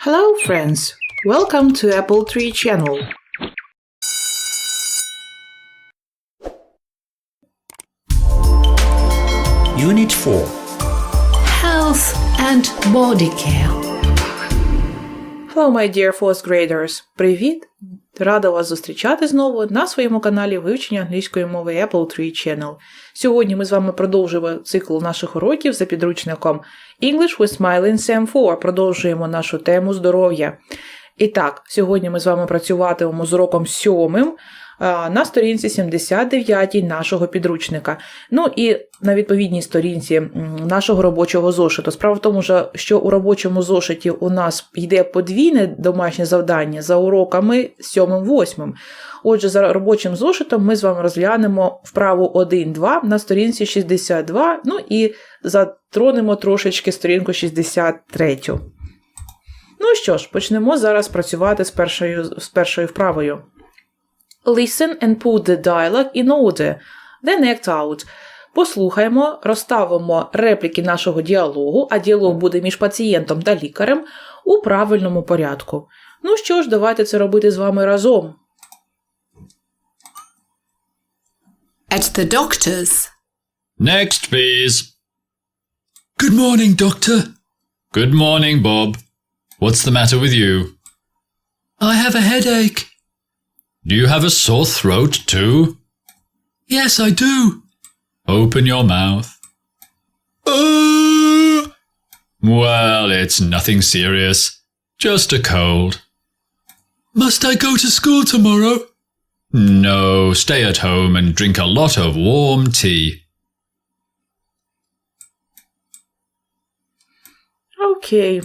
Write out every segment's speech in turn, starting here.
Hello, friends. Welcome to Apple Tree Channel. Unit 4 Health and body care. Hello, my dear fourth graders. Привіт! Рада вас зустрічати знову на своєму каналі вивчення англійської мови Apple Tree Channel. Сьогодні ми з вами продовжуємо цикл наших уроків за підручником English with Smiling Sam 4. Продовжуємо нашу тему здоров'я. І так, сьогодні ми з вами працюватимемо з уроком сьомим на сторінці 79 нашого підручника. Ну і на відповідній сторінці нашого робочого зошиту. Справа в тому, що- що у робочому зошиті у нас йде подвійне домашнє завдання за уроками 7-8. Отже, за робочим зошитом ми з вами розглянемо вправу 1-2 на сторінці 62, ну і затронемо трошечки сторінку 63. Ну що ж, почнемо зараз працювати з першою, з першою вправою. Listen and put the dialogue in order. Then act out. Послухаємо, розставимо репліки нашого діалогу, а діалог буде між пацієнтом та лікарем у правильному порядку. Ну що ж, давайте це робити з вами разом. At the doctor's. Next, please. Good morning, Doctor. Good morning, Bob. What's the matter with you? I have a headache. Do you have a sore throat too? Yes, I do. Open your mouth. Uh, Well, it's nothing serious. Just a cold. must I go to school tomorrow? No, stay at home and drink a lot of warm tea. Окей.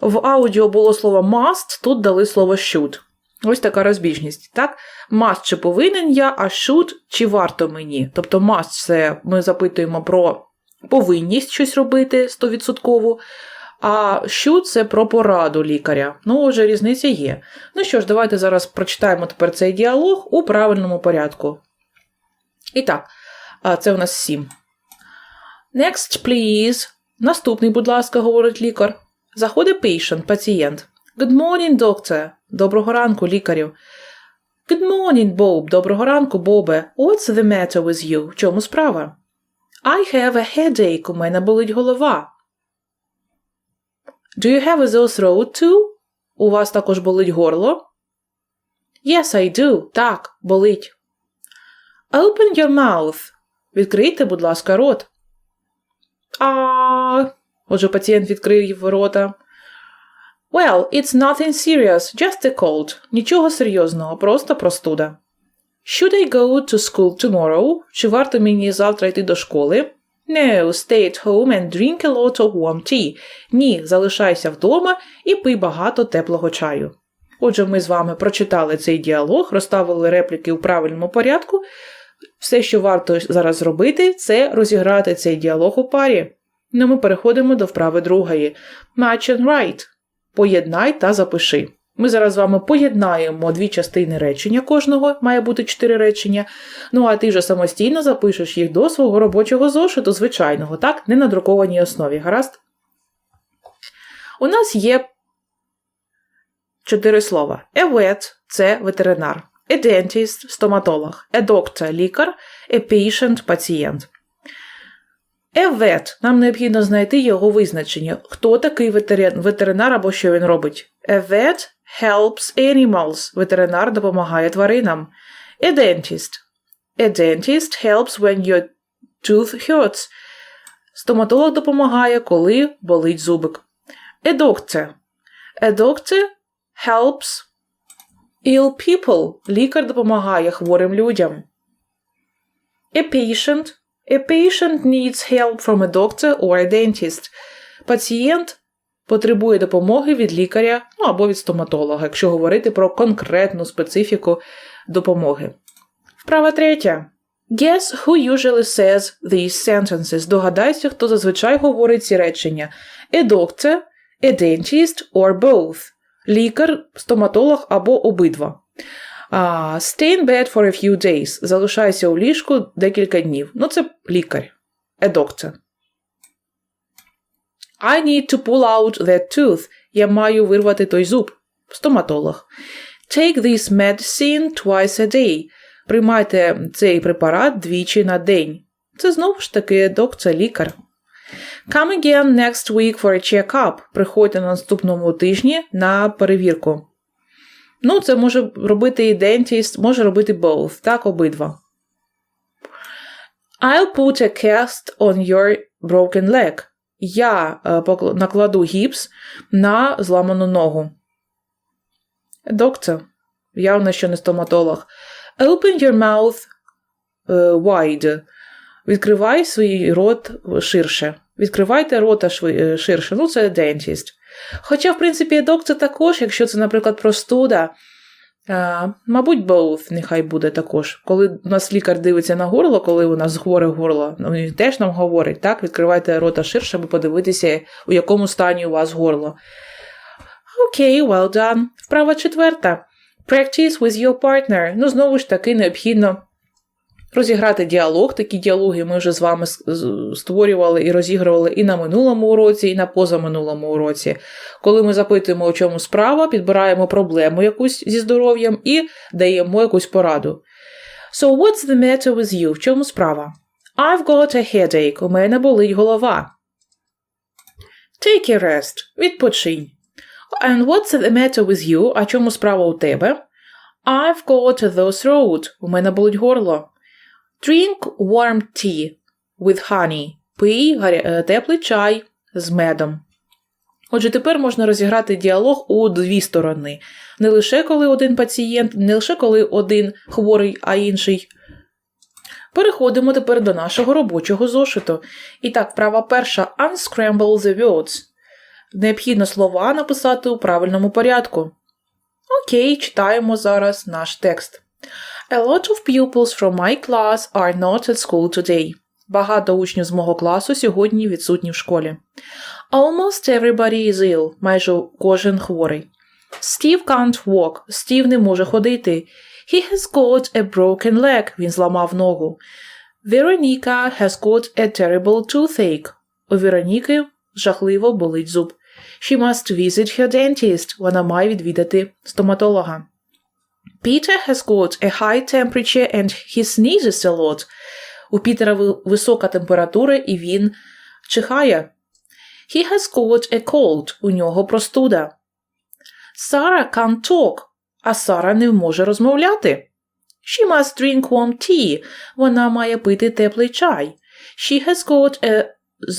В аудіо було слово must, тут дали слово should. Ось така розбіжність. Так? Must чи повинен я, а should чи варто мені. Тобто must це ми запитуємо про повинність щось робити 100%, а should це про пораду лікаря. Ну, отже, різниця є. Ну що ж, давайте зараз прочитаємо тепер цей діалог у правильному порядку. І так, це у нас 7. Next, please. Наступний, будь ласка, говорить лікар. Заходить patient, пацієнт. Good morning, doctor. Доброго ранку, лікарю. Good morning, Bob. Доброго ранку, Бобе. What's the matter with you? В чому справа? I have a headache. У мене болить голова. Do you have a sore throat too? У вас також болить горло? Yes, I do. Так, болить. Open your mouth. Відкрийте, будь ласка, рот. А. Отже, пацієнт відкрив рота. Well, it's nothing serious, just a cold. Нічого серйозного, просто простуда. Should I go to school tomorrow? Чи варто мені завтра йти до школи? No, stay at home and drink a lot of warm tea. Ні, залишайся вдома і пий багато теплого чаю. Отже, ми з вами прочитали цей діалог, розставили репліки у правильному порядку. Все, що варто зараз зробити, це розіграти цей діалог у парі. Ну, ми переходимо до вправи другої. Match and write. Поєднай та запиши. Ми зараз з вами поєднаємо дві частини речення кожного, має бути чотири речення. Ну а ти вже самостійно запишеш їх до свого робочого зошиту, звичайного, так, не на друкованій основі, гаразд? У нас є чотири слова. A vet – це ветеринар, a dentist – стоматолог, a doctor – лікар, a patient – пацієнт. Vet – нам необхідно знайти його визначення. Хто такий ветерин- ветеринар або що він робить? A helps animals. Ветеринар допомагає тваринам. A dentist. A dentist helps when your tooth hurts. Стоматолог допомагає, коли болить зубик. A doctor. A doctor helps ill people. Лікар допомагає хворим людям. A patient. A patient needs help from a doctor or a dentist. Пацієнт потребує допомоги від лікаря ну, або від стоматолога, якщо говорити про конкретну специфіку допомоги. Вправа третя. Guess who usually says these sentences. Догадайся, хто зазвичай говорить ці речення. A doctor, a dentist or both. Лікар, стоматолог або обидва. Stay in bed for a few days. Залишайся у ліжку декілька днів. Ну, це лікар. A doctor. I need to pull out that tooth. Я маю вирвати той зуб. Стоматолог. Take this medicine twice a day. Приймайте цей препарат двічі на день. Це знову ж таки док, це лікар. Come again next week for a check-up. Приходьте на наступному тижні на перевірку. Ну, це може робити і dentist, може робити both, так, обидва. I'll put a cast on your broken leg. Я е, накладу гіпс на зламану ногу. Доктор, явно, що не стоматолог. Open your mouth е, wide. Відкривай свій рот ширше. Відкривайте рота е, ширше. Ну, це dentist. Хоча, в принципі, доктор також, якщо це, наприклад, простуда, а, мабуть, both нехай буде також. Коли у нас лікар дивиться на горло, коли у нас хворе горло, ну, він теж нам говорить, так, відкривайте рота ширше, аби подивитися, у якому стані у вас горло. Окей, well done. Вправа четверта. Practice with your partner. Ну, знову ж таки, необхідно розіграти діалог. Такі діалоги ми вже з вами створювали і розігрували і на минулому уроці, і на позаминулому уроці. Коли ми запитуємо, у чому справа, підбираємо проблему якусь зі здоров'ям і даємо якусь пораду. So what's the matter with you? В чому справа? I've got a headache. У мене болить голова. Take a rest. Відпочинь. And what's the matter with you? А чому справа у тебе? I've got a sore throat. У мене болить горло. Drink warm tea with honey. Пий е, теплий чай з медом. Отже, тепер можна розіграти діалог у дві сторони. Не лише коли один пацієнт, не лише коли один хворий, а інший. Переходимо тепер до нашого робочого зошиту. І так, вправа перша unscramble the words. Необхідно слова написати у правильному порядку. Окей, читаємо зараз наш текст. A lot of pupils from my class are not at school today. Багато учнів з мого класу сьогодні відсутні в школі. Almost everybody is ill. Майже кожен хворий. Steve can't walk. Стів не може ходити. He has got a broken leg. Він зламав ногу. Veronica has got a terrible toothache. У Вероніки жахливо болить зуб. She must visit her dentist. Вона має відвідати стоматолога. Peter has got a high temperature and he sneezes a lot. У Пітера висока температура і він чихає. He has got a cold. У нього простуда. Sarah can't talk. А Сара не може розмовляти. She must drink warm tea. Вона має пити теплий чай. She has got a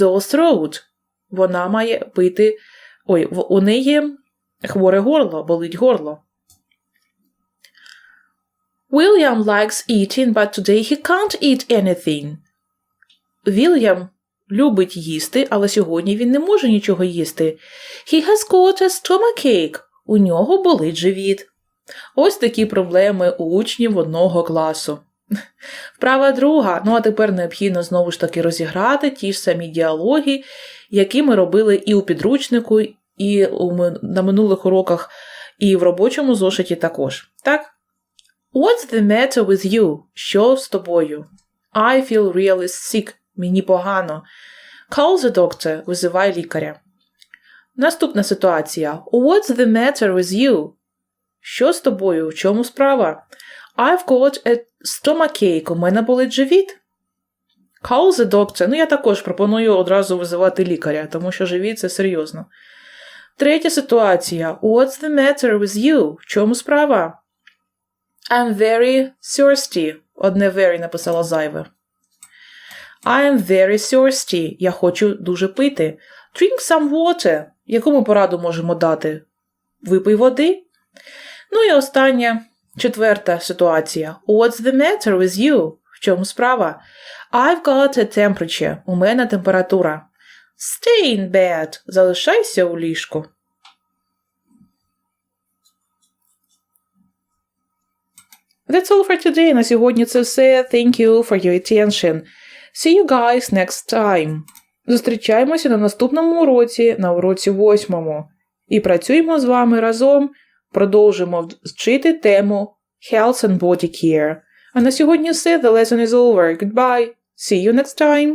sore throat. Вона має пити. Ой, у неї хворе горло, болить горло. William likes eating, but today he can't eat anything. Вільям любить їсти, але сьогодні він не може нічого їсти. He has got a stomachache. У нього болить живіт. Ось такі проблеми у учнів одного класу. Вправа друга. Ну а тепер необхідно знову ж таки розіграти ті ж самі діалоги, які ми робили і у підручнику, і у на минулих уроках, і в робочому зошиті також. Так? What's the matter with you? Що з тобою? I feel really sick. Мені погано. Call the doctor. Визивай лікаря. Наступна ситуація. What's the matter with you? Що з тобою? В чому справа? I've got a stomachache. У мене болить живіт. Call the doctor. Ну, я також пропоную одразу визивати лікаря, тому що живіт це серйозно. Третя ситуація. What's the matter with you? В чому справа? I'm very thirsty. Одне very написала зайве. I am very thirsty. Я хочу дуже пити. Drink some water. Яку ми пораду можемо дати? Випий води. Ну і остання, четверта ситуація. What's the matter with you? В чому справа? I've got a temperature. У мене температура. Stay in bed. Залишайся у ліжку. That's all for today. На сьогодні це все. Thank you for your attention. See you guys next time. Зустрічаємося на наступному уроці, на уроці восьмому. І працюємо з вами разом. Продовжимо вчити тему Health and Body Care. А на сьогодні все. The lesson is over. Goodbye. See you next time.